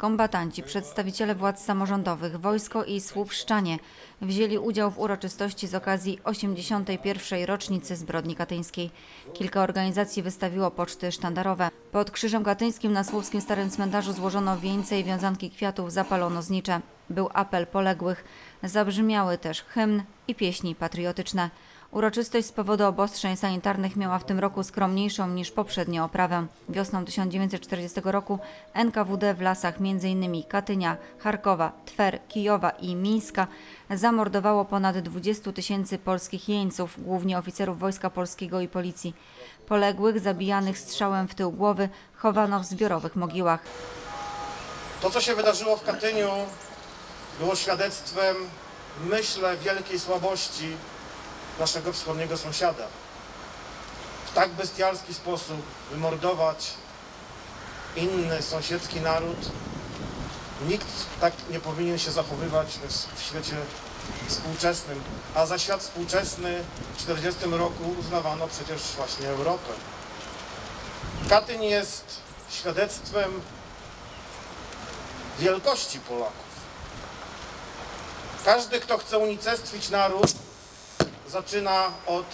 Kombatanci, przedstawiciele władz samorządowych, wojsko i słupszczanie wzięli udział w uroczystości z okazji 81. rocznicy zbrodni katyńskiej. Kilka organizacji wystawiło poczty sztandarowe. Pod Krzyżem Katyńskim na Słupskim Starym Cmentarzu złożono wieńce i wiązanki kwiatów, zapalono znicze. Był apel poległych. Zabrzmiały też hymn i pieśni patriotyczne. Uroczystość z powodu obostrzeń sanitarnych miała w tym roku skromniejszą niż poprzednio oprawę. Wiosną 1940 roku NKWD w lasach m.in. Katynia, Charkowa, Twer, Kijowa i Mińska zamordowało ponad 20 tysięcy polskich jeńców, głównie oficerów Wojska Polskiego i Policji. Poległych zabijanych strzałem w tył głowy chowano w zbiorowych mogiłach. To, co się wydarzyło w Katyniu, było świadectwem, myślę, wielkiej słabości naszego wschodniego sąsiada. W tak bestialski sposób wymordować inny sąsiedzki naród, nikt tak nie powinien się zachowywać w świecie współczesnym. A za świat współczesny w 1940 roku uznawano przecież właśnie Europę. Katyń jest świadectwem wielkości Polaków. Każdy, kto chce unicestwić naród, zaczyna od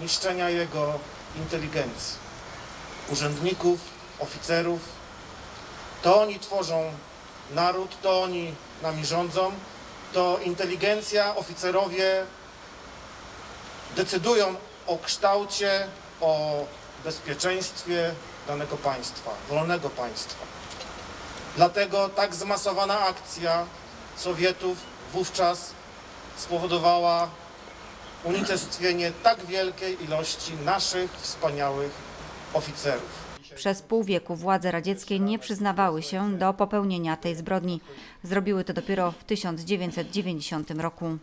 niszczenia jego inteligencji. Urzędników, oficerów. To oni tworzą naród, to oni nami rządzą. To inteligencja, oficerowie decydują o kształcie, o bezpieczeństwie danego państwa, wolnego państwa. Dlatego tak zmasowana akcja Sowietów wówczas spowodowała unicestwienie tak wielkiej ilości naszych wspaniałych oficerów. Przez pół wieku władze radzieckie nie przyznawały się do popełnienia tej zbrodni. Zrobiły to dopiero w 1990 roku.